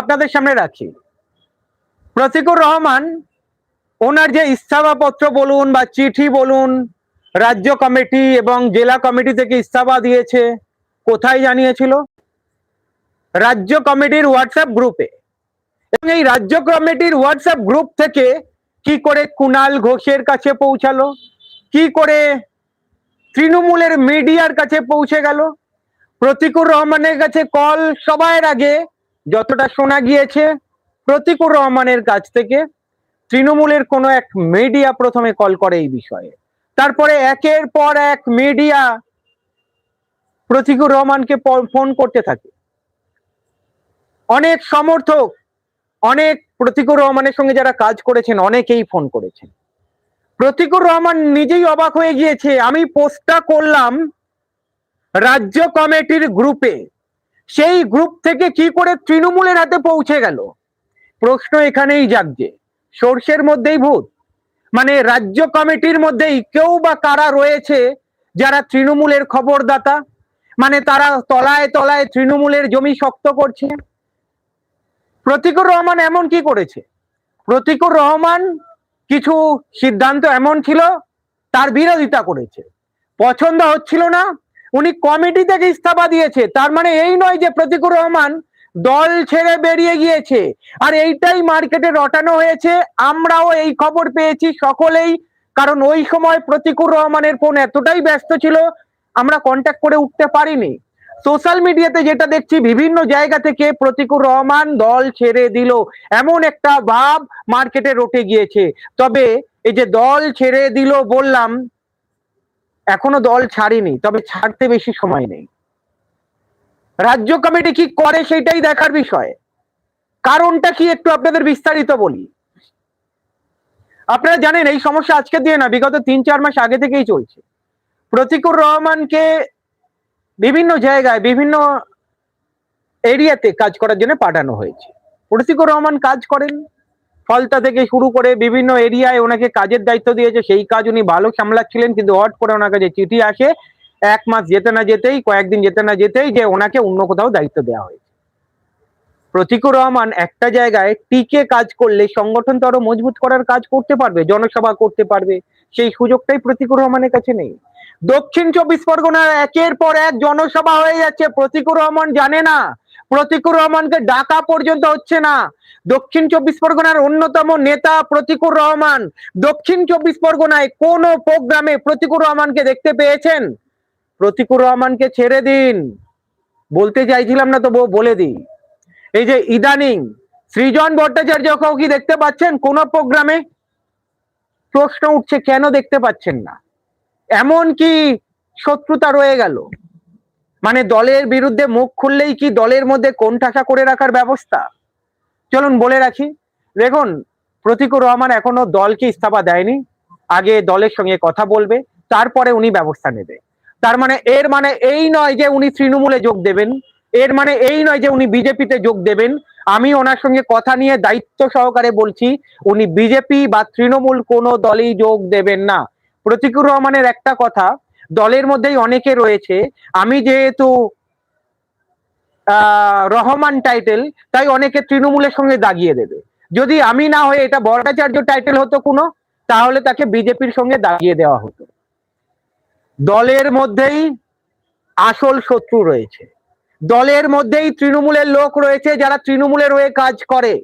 আপনাদের সামনে রাখি। প্রতিকুর রহমান, ওনার যে ইস্তফাপত্র বলুন বা চিঠি বলুন, রাজ্য কমিটি এবং জেলা কমিটি থেকে ইস্তফা দিয়েছে, কোথায় জানিয়েছিল? রাজ্য কমিটির হোয়াটসঅ্যাপ গ্রুপে। এবং এই রাজ্য কমিটির হোয়াটসঅ্যাপ গ্রুপ থেকে কি করে কুনাল ঘোষের কাছে পৌঁছালো? কি করে তৃণমূলের মিডিয়ার কাছে পৌঁছে গেল? প্রতিকুর রহমানের কাছে কল সবার আগে যতটা শোনা গিয়েছে, প্রতিকুর রহমানের কাছ থেকে তৃণমূলের কোনো এক মিডিয়া প্রথমে কল করে এই বিষয়ে। তারপরে একের পর এক মিডিয়া প্রতিকুর রহমানকে ফোন করতে থাকে। অনেক সমর্থক, অনেক প্রতিকুর রহমানের সঙ্গে যারা কাজ করেছেন, অনেকেই ফোন করেছেন। প্রতিকুর রহমান নিজেই অবাক হয়ে গিয়েছে, আমি পোস্টটা করলাম রাজ্য কমিটির গ্রুপে সেই গ্রুপ থেকে কি করে তৃণমূলের হাতে পৌঁছে গেল? প্রশ্ন এখানেই জাগছে। সর্ষের মধ্যেই ভূত। মানে রাজ্য কমিটির মধ্যেই কেউ বা কারা রয়েছে যারা তৃণমূলের খবরদাতা? মানে তারা তলায় তলায় তৃণমূলের জমি শক্ত করছে। প্রতিকুর রহমান এমন কি করেছে? প্রতিকুর রহমান কিছু সিদ্ধান্ত এমন ছিল, তার বিরোধিতা করেছে। পছন্দ হচ্ছিল না উনি কমিটি থেকে ইস্তফা দিয়েছে। তার মানে এই নয় যে প্রতিকুর রহমান দল ছেড়ে বেরিয়ে গিয়েছে। আর এইটাই মার্কেটে রটানো হয়েছে। আমরাও এই খবর পেয়েছি সকলেই। কারণ ওই সময় প্রতিকুর রহমানের ফোন এতটাই ব্যস্ত ছিল, আমরা কন্ট্যাক্ট করে উঠতে পারিনি। সোশ্যাল মিডিয়াতে যেটা দেখছি, বিভিন্ন জায়গা থেকে প্রতিকুর রহমান দল ছেড়ে দিল। এমন একটা ভাব মার্কেটে রটে গিয়েছে। তবে এই যে দল ছেড়ে দিল বললাম এখনও দল ছাড়েনি, তবে ছাড়তে বেশি সময় নেই। রাজ্য কমিটি কি করে সেটাই দেখার বিষয়। কারণটা কি একটু আপনাদের বিস্তারিত বলি। আপনারা জানেন, এই সমস্যা আজকে দিয়ে না, বিগত তিন চার মাস আগে থেকেই চলছে। প্রতিকুর রহমানকে বিভিন্ন জায়গায়, বিভিন্ন এরিয়াতে কাজ করার জন্য পাঠানো হয়েছে। প্রতিকুর রহমান কাজ করেন? ফলতা থেকে শুরু করে বিভিন্ন এরিয়ায় ওনাকে কাজের দায়িত্ব দিয়েছে। সেই কাজ উনি ভালো সামলাচ্ছিলেন, কিন্তু হট করে ওনার কাছে চিঠি আসে, এক মাস যেতে না যেতেই, কয়েকদিন যেতে না যেতেই যে ওনাকে অন্য কোথাও দায়িত্ব দেওয়া হয়েছে। প্রতিকুর রহমান একটা জায়গায় টিকে কাজ করলে সংগঠন তো আরও মজবুত করার কাজ করতে পারবে, জনসভা করতে পারবে, সেই সুযোগটাই প্রতিকুর রহমানের কাছে নেই। দক্ষিণ চব্বিশ পরগনার একের পর এক জনসভা হয়ে যাচ্ছে, প্রতিকুর রহমান জানে না প্রতিকুর রহমানকে ডাকা পর্যন্ত হচ্ছে না। দক্ষিণ চব্বিশ পরগনার অন্যতম নেতা প্রতিকুর রহমান দক্ষিণ চব্বিশ পরগনায় কোন প্রোগ্রামে প্রতিকুর রহমানকে দেখতে পেয়েছেন? প্রতিকুর রহমানকে ছেড়ে দিন। বলতে চাইছিলাম না তো বলে দিই। এই যে ইদানিং সৃজন ভট্টাচার্যকেও কি দেখতে পাচ্ছেন কোন প্রোগ্রামে? প্রশ্ন উঠছে, কেন দেখতে পাচ্ছেন না? এমন কি শত্রুতা রয়ে গেল। মানে দলের বিরুদ্ধে মুখ খুললেই কি দলের মধ্যে কোন কোণঠাসা করে রাখার ব্যবস্থা? চলুন বলে রাখি, দেখুন, প্রতিকুর রহমান এখনও দলকে ইস্তফা দেয়নি, আগে দলের সঙ্গে কথা বলবে, তারপরে উনি ব্যবস্থা নেবে। তার মানে এর মানে এই নয় যে উনি তৃণমূলে যোগ দেবেন, এর মানে এই নয় যে উনি বিজেপিতে যোগ দেবেন। আমি ওনার সঙ্গে কথা নিয়ে দায়িত্ব সহকারে বলছি, উনি বিজেপি বা তৃণমূল কোনো দলেই যোগ দেবেন না। প্রতিকুর রহমানের একটা কথা দলের মধ্যেই অনেকে রয়েছে। আমি যেহেতু রহমান টাইটেল তাই অনেকে তৃণমূলের সঙ্গে দাগিয়ে দেবে। যদি আমি না হয়ে এটা ভট্টাচার্য টাইটেল হতো কোনো, তাহলে তাকে বিজেপির সঙ্গে দাগিয়ে দেওয়া হতো। দলের মধ্যেই আসল শত্রু রয়েছে। দলের মধ্যেই তৃণমূলের লোক রয়েছে যারা তৃণমূলের হয়ে কাজ করে।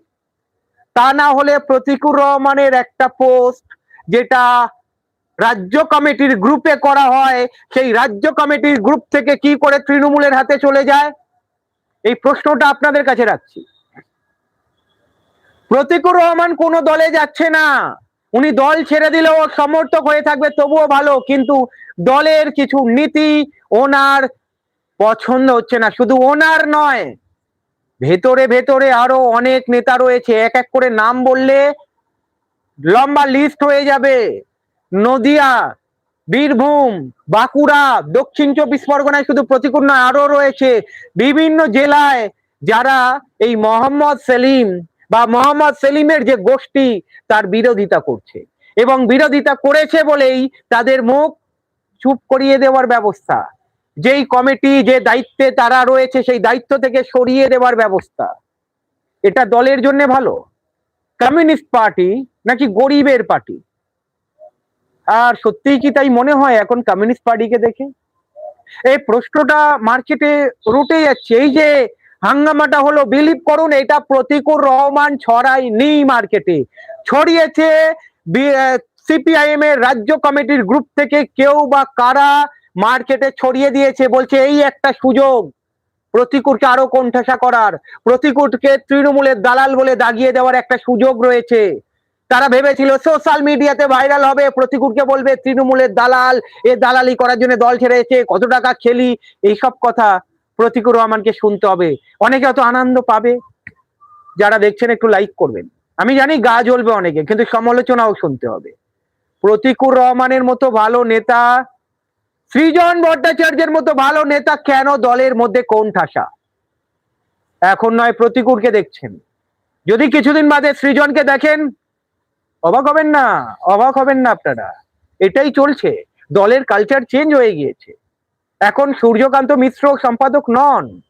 তা না হলে প্রতিকুর রহমানের একটা পোস্ট যেটা রাজ্য কমিটির গ্রুপে করা হয়। সেই রাজ্য কমিটির গ্রুপ থেকে কি করে তৃণমূলের হাতে চলে যায়? এই প্রশ্নটা আপনাদের কাছে রাখছি। প্রতিকুর রহমান কোনো দলে যাচ্ছে না। উনি দল ছেড়ে দিলেও সমর্থক হয়ে থাকবে, তবুও ভালো, কিন্তু দলের কিছু নীতি ওনার পছন্দ হচ্ছে না। শুধু ওনার নয়, ভেতরে ভেতরে আরও অনেক নেতা রয়েছে। এক এক করে নাম বললে লম্বা লিস্ট হয়ে যাবে। নদিয়া, বীরভূম, বাঁকুড়া, দক্ষিণ চব্বিশ পরগনায় শুধু প্রতিকূল নয় আরও রয়েছে বিভিন্ন জেলায় যারা এই মোহাম্মদ সেলিম বা মোহাম্মদ সেলিমের যে গোষ্ঠী, তার বিরোধিতা করছে। এবং বিরোধিতা করেছে বলেই তাদের মুখ চুপ করিয়ে দেওয়ার ব্যবস্থা। যেই কমিটি, যে দায়িত্বে তারা রয়েছে, সেই দায়িত্ব থেকে সরিয়ে দেওয়ার ব্যবস্থা। এটা দলের জন্য ভালো। কমিউনিস্ট পার্টি নাকি গরিবের পার্টি? আর সত্যিই কি তাই মনে হয় এখন কমিউনিস্ট পার্টিকে দেখে? এই প্রশ্নটা মার্কেটে রুটে যাচ্ছে। এই যে হাঙ্গামাটা হলো বিলিভ করুন, এটা প্রতিকূল রহমান ছড়াই নেই মার্কেটে ছড়িয়েছে সিপিআইএম এর রাজ্য কমিটির গ্রুপ থেকে কেউ বা কারা মার্কেটে ছড়িয়ে দিয়েছে, বলছে এই একটা সুযোগ। প্রতিকূলকে আরও কোণঠাসা করার প্রতিকূলকে তৃণমূলের দালাল বলে দাগিয়ে দেওয়ার একটা সুযোগ রয়েছে। তারা ভেবেছিল সোশ্যাল মিডিয়াতে ভাইরাল হবে। প্রতিকূলকে বলবে তৃণমূলের দালাল। এ দালালি করার জন্য দল ছেড়েছে। কত টাকা খেলি? এইসব কথা প্রতিকূল রহমানকে শুনতে হবে। অনেকে হয়তো আনন্দ পাবে। যারা দেখছেন একটু লাইক করবেন। আমি জানি গা জ্বলবে অনেকে, কিন্তু সমালোচনাও শুনতে হবে। প্রতিকূল রহমানের মতো ভালো নেতা, সৃজন ভট্টাচার্যের মতো ভালো নেতা কেন দলের মধ্যে কোন ঠাসা? এখন নয় প্রতিকূলকে দেখছেন। যদি কিছুদিন বাদে সৃজনকে দেখেন অবাক হবেন না, অবাক হবেন না আপনারা। এটাই চলছে। দলের কালচার চেঞ্জ হয়ে গিয়েছে। এখন সূর্যকান্ত মিশ্র সম্পাদক নন।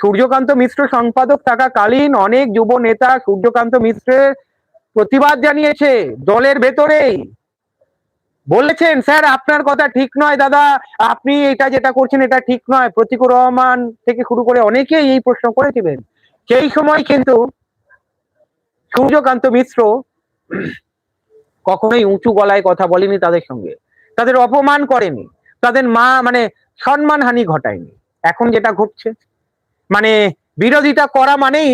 সূর্যকান্ত মিশ্র সম্পাদক থাকাকালীন অনেক যুব নেতা সূর্যকান্ত মিশ্রের প্রতিবাদ জানিয়েছে দলের ভেতরেই। বলেছেন, স্যার, আপনার কথা ঠিক নয় দাদা। আপনি এটা যেটা করছেন এটা ঠিক নয়। প্রতিকুর রহমান থেকে শুরু করে অনেকেই এই প্রশ্ন করেছিলেন। সেই সময় কিন্তু সূর্যকান্ত মিশ্র কখনোই উঁচু গলায় কথা বলেনি তাদের সঙ্গে। তাদের অপমান করেনি। তাদের মা মানে সম্মানহানি ঘটায়নি। এখন যেটা ঘটছে মানে বিরোধিতা করা মানেই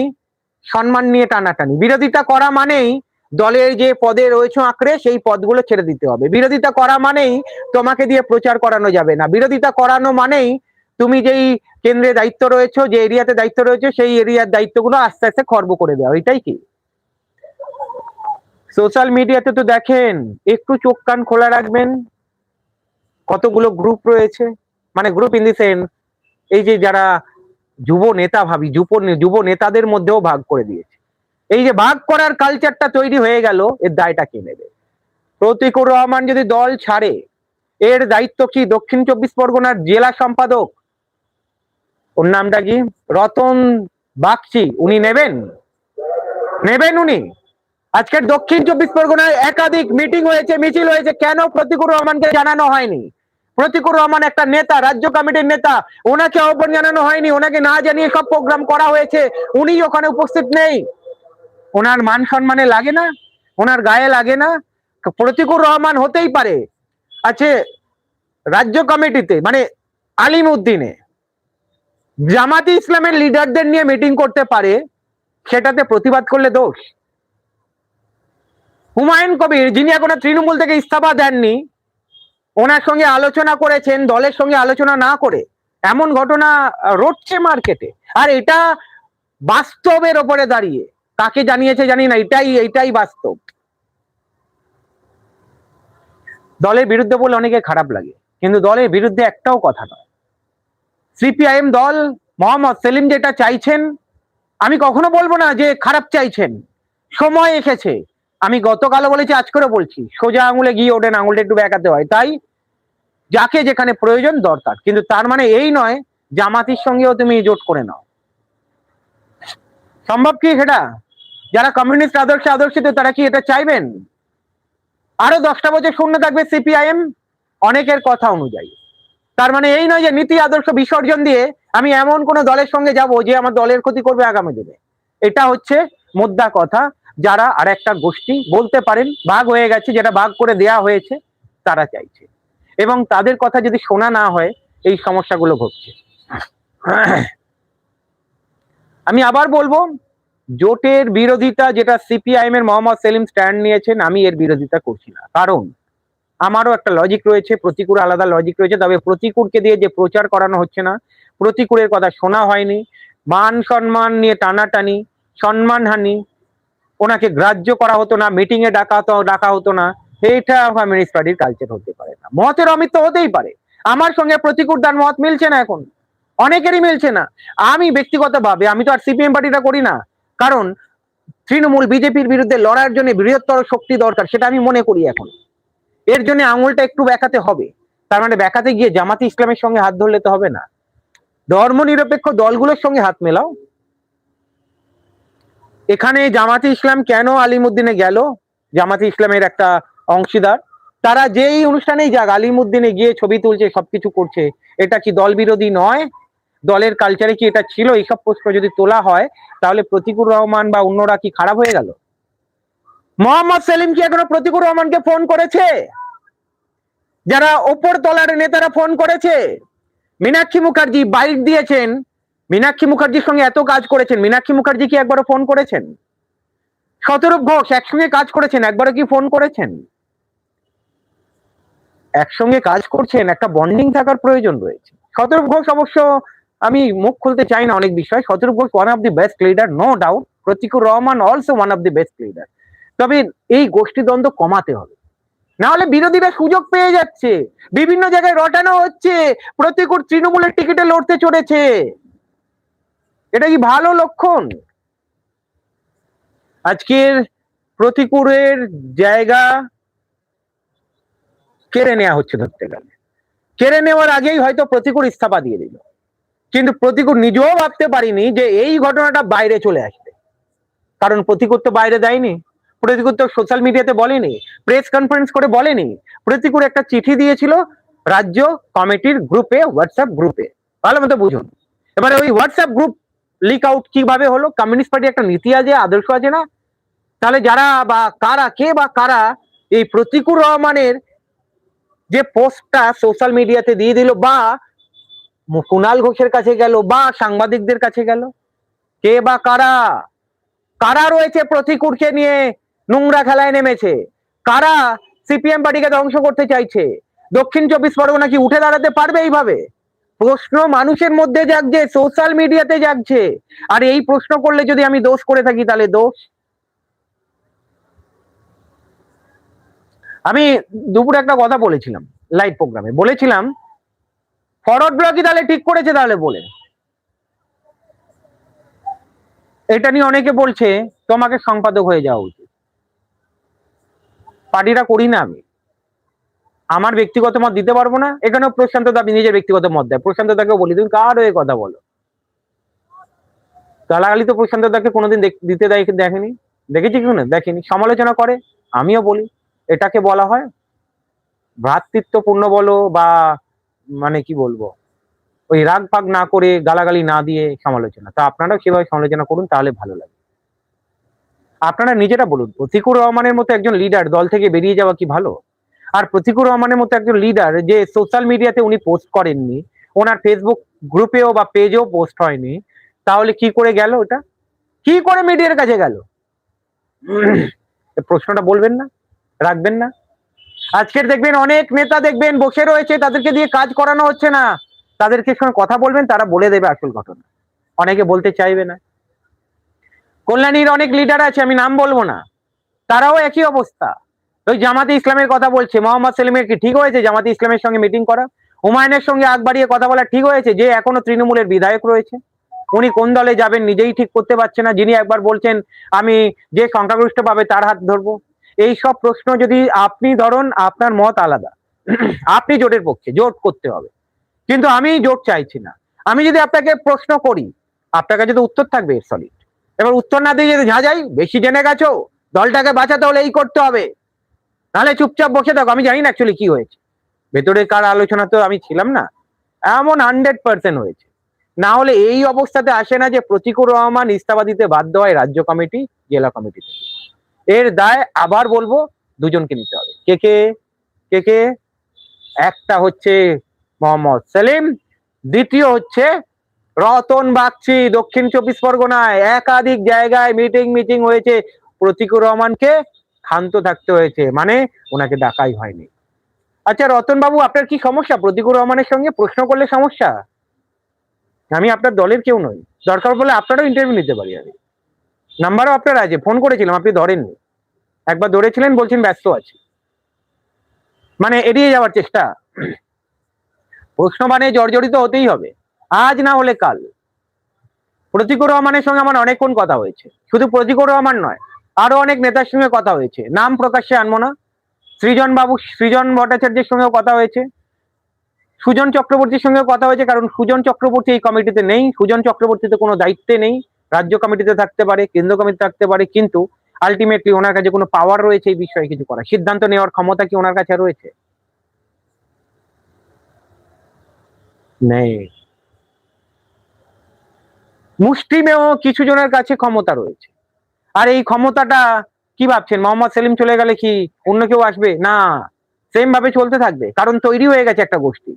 সম্মান নিয়ে টানাটানি। বিরোধিতা করা মানেই দলের যে পদে রয়েছে আঁকড়ে, সেই পদগুলো ছেড়ে দিতে হবে। বিরোধিতা করা মানেই তোমাকে দিয়ে প্রচার করানো যাবে না। বিরোধিতা করানো মানেই তুমি যেই কেন্দ্রে দায়িত্ব রয়েছে, যে এরিয়াতে দায়িত্ব রয়েছে, সেই এরিয়ার দায়িত্বগুলো আস্তে আস্তে খর্ব করে দেওয়া। এটাই কি? সোশ্যাল মিডিয়াতে তো দেখেন, একটু চোখ কান খোলা রাখবেন। কতগুলো গ্রুপ রয়েছে। মানে গ্রুপ ইন দি সেন্স এই যে যারা যুব নেতা ভাবি, যুব যুব নেতাদের মধ্যেও ভাগ করে দিয়েছে। এই যে ভাগ করার কালচারটা তৈরি হয়ে গেল, এর দায়টা কে নেবে? প্রতিকুর রহমান যদি দল ছাড়ে, এর দায়িত্ব কি দক্ষিণ চব্বিশ পরগনার জেলা সম্পাদক? ওর নামটা কি? রতন বাগচি, উনি নেবেন? নেবেন উনি? আজকের দক্ষিণ চব্বিশ পরগনায় একাধিক মিটিং হয়েছে, মিছিল হয়েছে। কেন প্রতিকুর রহমানকে জানানো হয়নি? প্রতিকুর রহমান একটা নেতা, রাজ্য কমিটির নেতা। ওনাকে আহ্বান জানানো হয়নি, ওনাকে না জানিয়ে সব প্রোগ্রাম করা হয়েছে। উনি ওখানে উপস্থিত নেই। ওনার মান সম্মানে লাগে না? ওনার গায়ে লাগে না? প্রতিকুর রহমান হতেই পারে। আছে রাজ্য কমিটিতে মানে আলিম উদ্দিনে জামাতি ইসলামের লিডারদের নিয়ে মিটিং করতে পারে, সেটাতে প্রতিবাদ করলে দোষ? হুমায়ুন কবির, যিনি এখনও তৃণমূল থেকে ইস্তফা দেননি, ওনার সঙ্গে আলোচনা করেছেন, দলের সঙ্গে আলোচনা না করে। এমন ঘটনা রটছে মার্কেটে। আর এটা বাস্তবের ওপরে দাঁড়িয়ে। কাকে জানিয়েছে জানি না, এটাই এটাই বাস্তব। দলের বিরুদ্ধে বলে অনেকে খারাপ লাগে, কিন্তু দলের বিরুদ্ধে একটাও কথা নয়। সিপিআইএম দল, মোহাম্মদ সেলিম যেটা চাইছেন, আমি কখনো বলব না যে খারাপ চাইছেন। সময় এসেছে। আমি গতকালও বলেছি, আজ করে বলছি, সোজা আঙুলে গিয়ে ওঠেন আঙুলটা একটু বেঁকাতে হয়। তাই যাকে যেখানে প্রয়োজন দরকার, কিন্তু তার মানে এই নয়, জামাতির সঙ্গেও তুমি জোট করে নাও। সম্ভব কি সেটা? যারা কমিউনিস্ট আদর্শে আদর্শিত, তারা কি এটা চাইবেন? আরও দশটা বছর শূন্য থাকবে সিপিআইএম, অনেকের কথা অনুযায়ী। তার মানে এই নয় যে নীতি আদর্শ বিসর্জন দিয়ে আমি এমন কোন দলের সঙ্গে যাব যে আমার দলের ক্ষতি করবে আগামী দিনে। এটা হচ্ছে মুদ্রা কথা। যারা আর একটা গোষ্ঠী বলতে পারেন ভাগ হয়ে গেছে, যেটা ভাগ করে দেয়া হয়েছে, তারা চাইছে। এবং তাদের কথা যদি শোনা না হয়, এই সমস্যাগুলো ঘটছে। আমি আবার বলব, জোটের বিরোধিতা যেটা সিপিআইএম এর মোহাম্মদ সেলিম স্ট্যান্ড নিয়েছেন, আমি এর বিরোধিতা করছি না। কারণ, আমারও একটা লজিক রয়েছে প্রতিকূল আলাদা লজিক রয়েছে, তবে প্রতিকূলকে দিয়ে যে প্রচার করানো হচ্ছে না প্রতিকূলের কথা শোনা হয়নি। মান সম্মান নিয়ে টানাটানি সম্মানহানি ওনাকে গ্রাহ্য করা হতো না মিটিং এ ডাকা হতো ডাকা হতো না। এইটা কমিউনিস্ট পার্টির কালচার হতে পারে না। মতের অমিত্র হতেই পারে। আমার সঙ্গে প্রতিকূল তার মত মিলছে না এখন। অনেকেরই মিলছে না। আমি ব্যক্তিগতভাবে, আমি তো আর সিপিএম পার্টিটা করি না। কারণ তৃণমূল বিজেপির বিরুদ্ধে লড়াইয়ের জন্য বৃহত্তর শক্তি দরকার, সেটা আমি মনে করি এখন। এর জন্য আঙুলটা একটু বেঁকাতে হবে। তার মানে বেঁকাতে গিয়ে জামাতি ইসলামের সঙ্গে হাত ধরলে তো হবে না। ধর্ম নিরপেক্ষ দলগুলোর সঙ্গে হাত মেলাও। এখানে জামাতে ইসলাম কেন আলিমুদ্দিনে গেল? জামাতে ইসলামের একটা অংশীদার। তারা যেই অনুষ্ঠানেই যাক, আলিমুদ্দিনে গিয়ে ছবি তুলছে, সবকিছু করছে, এটা কি দল বিরোধী নয়? দলের কালচারে কি এটা ছিল? এইসব প্রশ্ন যদি তোলা হয়, তাহলে প্রতিকুর রহমান বা অন্যরা কি খারাপ হয়ে গেল? মোহাম্মদ সেলিম কি এখনও প্রতিকুর রহমানকে ফোন করেছে? যারা ওপর তলার নেতারা ফোন করেছে? মীনাক্ষী মুখার্জি বাইট দিয়েছেন। মীনাক্ষী মুখার্জির সঙ্গে এত কাজ করেছেন? মীনাক্ষী মুখার্জি কি একবারও ফোন করেছেন? শতরূপ ঘোষ একসঙ্গে কাজ করেছেন, একবারও কি ফোন করেছেন? একসঙ্গে কাজ করছেন, একটা বন্ডিং থাকার প্রয়োজন রয়েছে। শতরূপ ঘোষ অবশ্য আমি মুখ খুলতে চাই না অনেক বিষয়। Shatarup Ghosh one of the best leader no doubt Pratikur Rahman also one of the best leader তবে এই গোষ্ঠীদ্বন্দ্ব কমাতে হবে। না হলে বিরোধীরা সুযোগ পেয়ে যাচ্ছে। বিভিন্ন জায়গায় রটানো হচ্ছে। প্রতিকুর তৃণমূলের টিকিটে লড়তে চড়েছে। এটা কি ভালো লক্ষণ? আজকের প্রতিকুরের জায়গা কেড়ে নেওয়া হচ্ছে ধরতে গেলে। কেড়ে নেওয়ার আগেই হয়তো প্রতিকুর ইস্তফা দিয়ে দিল। কিন্তু প্রতিকুর নিজেও ভাবতে পারিনি যে এই ঘটনাটা বাইরে চলে আসবে। কারণ প্রতিকুর তো বাইরে দেয়নি। প্রতিকুর তো সোশ্যাল মিডিয়াতে বলেনি প্রেস কনফারেন্স করে বলেনি। প্রতিকুর একটা চিঠি দিয়েছিল রাজ্য কমিটির গ্রুপে হোয়াটসঅ্যাপ গ্রুপে ভালো মতো বুঝুন। এবারে ওই হোয়াটসঅ্যাপ গ্রুপ লিক আউট কীভাবে হলো? কমিউনিস্ট পার্টি একটা নীতি আছে, আদর্শ আছে না? তাহলে যারা বা কারা, কে বা কারা এই প্রতিকুর রহমানের যে পোস্টটা সোশ্যাল মিডিয়াতে দিয়ে দিল বা কুণাল ঘোষের কাছে গেল বা সাংবাদিকদের কাছে গেল, কে বা কারা? কারা রয়েছে প্রতিকুরকে নিয়ে নোংরা খেলায় নেমেছে? কারা সিপিএম পার্টিকে ধ্বংস করতে চাইছে? দক্ষিণ চব্বিশ পরগনা কি উঠে দাঁড়াতে পারবে এইভাবে? প্রশ্ন মানুষের মধ্যে জাগছে সোশ্যাল মিডিয়াতে জাগছে। আর এই প্রশ্ন করলে যদি আমি দোষ করে থাকি, তাহলে দোষ? আমি দুপুরে একটা কথা বলেছিলাম লাইভ প্রোগ্রামে বলেছিলাম ফরওয়ার্ড ব্লকই তাহলে ঠিক করেছে, তাহলে বলে। এটা নিয়ে অনেকে বলছে, তোমাকে সম্পাদক হয়ে যাওয়া উচিত। পার্টিটা করি না আমি। আমার ব্যক্তিগত মত দিতে পারব না, এখানেও প্রশান্ত দা নিজের ব্যক্তিগত মত দেয়। প্রশান্ত দাকেও বলি, তুমি কার হয়ে কথা বলো? গালাগালি তো প্রশান্ত দাকে কোনোদিন দিতে দেখেনি। দেখেছি কি না দেখেনি। সমালোচনা করে, আমিও বলি। এটাকে বলা হয় ভ্রাতৃত্বপূর্ণ বলো বা মানে কি বলব? ওই রাগ পাগ না করে গালাগালি না দিয়ে সমালোচনা। তা আপনারাও সেভাবে সমালোচনা করুন, তাহলে ভালো লাগে। আপনারা নিজেরা বলুন প্রতিকুর রহমানের মতো একজন লিডার দল থেকে বেরিয়ে যাওয়া কি ভালো? আর প্রতিকুর রহমানের মতো একজন লিডার যে সোশ্যাল মিডিয়াতে উনি পোস্ট করেননি, ওনার ফেসবুক গ্রুপেও বা পেজেও পোস্ট হয়নি, তাহলে কি করে গেল ওটা? কি করে মিডিয়ার কাছে গেল? প্রশ্নটা বলবেন না, রাখবেন না। আজকের দেখবেন অনেক নেতা দেখবেন বসে রয়েছে, তাদেরকে দিয়ে কাজ করানো হচ্ছে না। তাদেরকে সঙ্গে কথা বলবেন, তারা বলে দেবে আসল ঘটনা। অনেকে বলতে চাইবে না। কল্যাণীর অনেক লিডার আছে, আমি নাম বলব না। তারাও একই অবস্থা। ওই জামাতে ইসলামের কথা বলছে। মোহাম্মদ সেলিমের কি ঠিক হয়েছে? জামাতে ইসলামের সঙ্গে মিটিং করা? হুমায়ুনের সঙ্গে আগ বাড়িয়ে কথা বলা ঠিক হয়েছে যে এখনও তৃণমূলের বিধায়ক রয়েছে। উনি কোন দলে যাবেন নিজেই ঠিক করতে পারছে না। যিনি একবার বলছেন, আমি যে সংখ্যাগরিষ্ঠ পাবে তার হাত ধরবো। এই সব প্রশ্ন যদি আপনি ধরুন, আপনার মত আলাদা। আপনি জোটের পক্ষে, জোট করতে হবে। কিন্তু আমি জোট চাইছি না। আমি যদি আপনাকে প্রশ্ন করি, আপনার কাছে তো উত্তর থাকবে সলিড এবার উত্তর না দিয়ে যদি ঝাঁঝাই বেশি জেনে গেছো, দলটাকে বাঁচাতে হলে এই করতে হবে। নাহলে চুপচাপ বসে থাকো, আমি জানি না অ্যাকচুয়ালি কি হয়েছে। ভেতরে কার আলোচনা তো আমি ছিলাম না, এমন হান্ড্রেড পার্সেন্ট হয়েছে। না হলে এই অবস্থাতে আসে না যে প্রতিকুর রহমান ইস্তফা দিতে বাধ্য হয় রাজ্য কমিটি, জেলা কমিটি এর দায় আবার বলব, দুজনকে নিতে হবে। কে কে? কে কে? একটা হচ্ছে মোহাম্মদ সেলিম, দ্বিতীয় হচ্ছে রতন বাগচি, দক্ষিণ চব্বিশ পরগনায়। একাধিক জায়গায় মিটিং মিটিং হয়েছে। প্রতিকুর রহমানকে ক্ষান্ত থাকতে হয়েছে মানে ওনাকে ডাকাই হয়নি। আচ্ছা রতন বাবু আপনার কি সমস্যা? প্রতিকুর রহমানের সঙ্গে প্রশ্ন করলে সমস্যা? আমি আপনার দলের কেউ নই। দরকার পড়লে আপনারও ইন্টারভিউ নিতে পারি আমি। নাম্বারও আপনার আছে ফোন করেছিলাম, আপনি ধরেননি। একবার ধরেছিলেন, বলছেন ব্যস্ত আছি। মানে এড়িয়ে যাওয়ার চেষ্টা। প্রশ্ন মানে জর্জরিত হতেই হবে। আজ না হলে কাল। প্রতিকুর রহমানের সঙ্গে আমার অনেকক্ষণ কথা হয়েছে। শুধু প্রতিকুর রহমান নয় আরও অনেক নেতার সঙ্গে কথা হয়েছে। নাম প্রকাশ্যে আনব না। সৃজন বাবু, সৃজন ভট্টাচার্যের সঙ্গেও কথা হয়েছে। সুজন চক্রবর্তীর সঙ্গেও কথা হয়েছে, কারণ সুজন চক্রবর্তী এই কমিটিতে নেই। সুজন চক্রবর্তীতে কোনো দায়িত্বে নেই। রাজ্য কমিটিতে থাকতে পারে, কেন্দ্র কমিটিতে থাকতে পারে, কিন্তু আলটিমেটলি ওনার কাছে কোনো পাওয়ার রয়েছে এই বিষয়ে কিছু করার। সিদ্ধান্ত নেওয়ার ক্ষমতা কি ওনার কাছে রয়েছে? নেই। মুষ্টিমেয় কিছু জনের কাছে ক্ষমতা রয়েছে। আর এই ক্ষমতাটা কি ভাবছেন? মোহাম্মদ সেলিম চলে গেলে কি অন্য কেউ আসবে? না সেম ভাবে চলতে থাকবে। কারণ তৈরি হয়ে গেছে একটা গোষ্ঠী।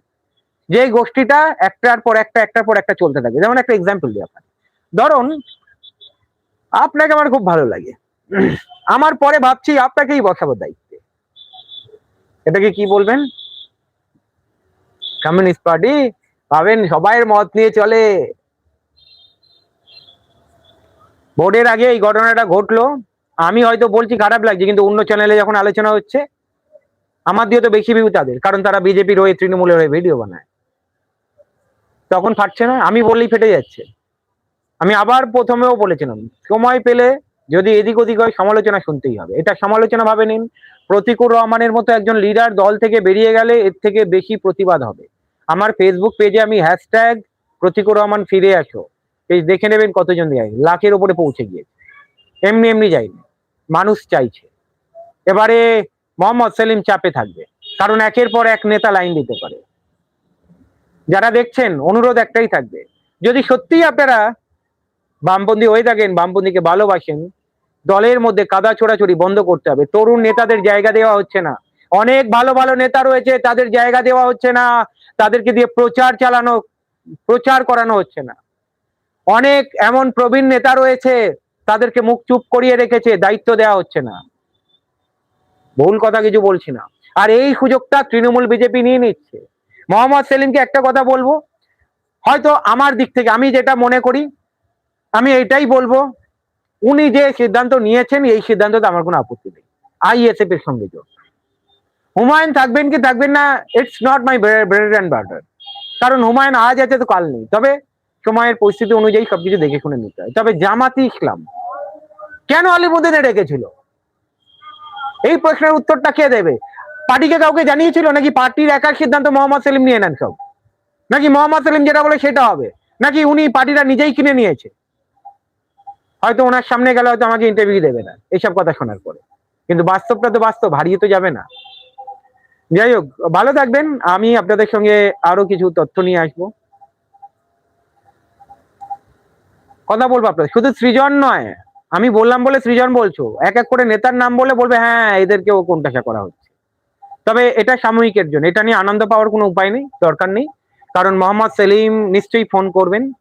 যে গোষ্ঠীটা একটার পর একটা, একটার পর একটা চলতে থাকবে। যেমন একটা এক্সাম্পল দিই আপনার ধরুন, আপনাকে আমার খুব ভালো লাগে। আমার পরে ভাবছি আপনাকেই বসাবো দায়িত্বে। এটাকে কি বলবেন? কমিউনিস্ট পার্টি পাবেন সবাইয়ের মত নিয়ে চলে। ভোটের আগে এই ঘটনাটা ঘটলো। আমি হয়তো বলছি খারাপ লাগছে, কিন্তু অন্য চ্যানেলে যখন আলোচনা হচ্ছে, আমার দিয়ে তো বেশি ভিউ তাদের, কারণ তারা বিজেপির হয়ে তৃণমূলের হয়ে ভিডিও বানায়। তখন ফাটছে না, আমি বললেই ফেটে যাচ্ছে। আমি আবার প্রথমেও বলেছিলাম, সময় পেলে যদি এদিক ওদিক হয় সমালোচনা শুনতেই হবে। এটা সমালোচনা ভাবে নিন। প্রতিকুর রহমানের মতো একজন লিডার দল থেকে বেরিয়ে গেলে এর থেকে বেশি প্রতিবাদ হবে। আমার ফেসবুক পেজে আমি হ্যাশট্যাগ প্রতিকুর রহমান ফিরে আসো। দেখে নেবেন কতজন যায় লাখের উপরে পৌঁছে গিয়েছে। এমনি এমনি যায়নি। মানুষ চাইছে। এবারে মোহাম্মদ সেলিম চাপে থাকবে। কারণ একের পর এক নেতা লাইন দিতে পারে। যারা দেখছেন, অনুরোধ একটাই থাকবে। যদি সত্যিই আপনারা বামপন্থী হয়ে থাকেন, বামপন্থীকে ভালোবাসেন, দলের মধ্যে কাদা ছোড়াছড়ি বন্ধ করতে হবে। তরুণ নেতাদের জায়গা দেওয়া হচ্ছে না। অনেক ভালো ভালো নেতা রয়েছে, তাদের জায়গা দেওয়া হচ্ছে না। তাদেরকে দিয়ে প্রচার চালানো, প্রচার করানো হচ্ছে না। অনেক এমন প্রবীণ নেতা রয়েছে, তাদেরকে মুখ চুপ করিয়ে রেখেছে, দায়িত্ব দেওয়া হচ্ছে না। ভুল কথা কিছু বলছি না। আর এই সুযোগটা তৃণমূল বিজেপি নিয়ে নিচ্ছে। মোহাম্মদ সেলিমকে একটা কথা বলব, হয়তো আমার দিক থেকে, আমি যেটা মনে করি, আমি এটাই বলব, উনি যে সিদ্ধান্ত নিয়েছেন, এই সিদ্ধান্ততে আমার কোনো আপত্তি নেই। আইএসএফ এর সঙ্গে জোট। হুমায়ুন থাকবেন কি থাকবেন না it's not my bread and butter কারণ হুমায়ুন আজ আছে তো কাল নেই। তবে সময়ের পরিস্থিতি অনুযায়ী সবকিছু দেখে শুনে নিতে হয়। তবে জামাতি ইসলাম কেন আলিমুদ্দিনে ডেকেছিল এই প্রশ্নের উত্তরটা কে দেবে? পার্টিকে কাউকে জানিয়েছিল নাকি পার্টির একার সিদ্ধান্ত মোহাম্মদ সেলিম নিয়ে নেন সব? নাকি মোহাম্মদ সেলিম যেটা বলে সেটা হবে? নাকি উনি পার্টিটা নিজেই কিনে নিয়েছে? হয়তো ওনার সামনে গেলে হয়তো আমাকে ইন্টারভিউ দেবে না, এইসব কথা শোনার পরে। কিন্তু বাস্তবটা তো বাস্তব, হারিয়ে তো যাবে না। যাই হোক, ভালো থাকবেন। আমি আপনাদের সঙ্গে আরও কিছু তথ্য নিয়ে আসব। কথা বলব আপনাদের। শুধু সৃজন নয়, আমি বললাম বলে সৃজন বলছো। এক এক করে নেতার নাম বলে বলবে হ্যাঁ এদেরকে এদেরকেও কোনটাসা করা হচ্ছে। তবে এটা সাময়িকের জন্য, এটা নিয়ে আনন্দ পাওয়ার কোনো উপায় নেই, দরকার নেই। কারণ মোহাম্মদ সেলিম নিশ্চয়ই ফোন করবেন,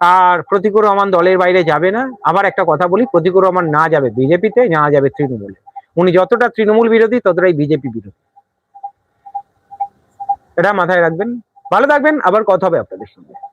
আর প্রতিকুর রহমান দলের বাইরে যাবে না। আবার একটা কথা বলি, প্রতিকুর রহমান না যাবে বিজেপিতে, না যাবে তৃণমূলে। উনি যতটা তৃণমূল বিরোধী, ততটাই বিজেপি বিরোধী। এটা মাথায় রাখবেন। ভালো থাকবেন, আবার কথা হবে আপনাদের সঙ্গে।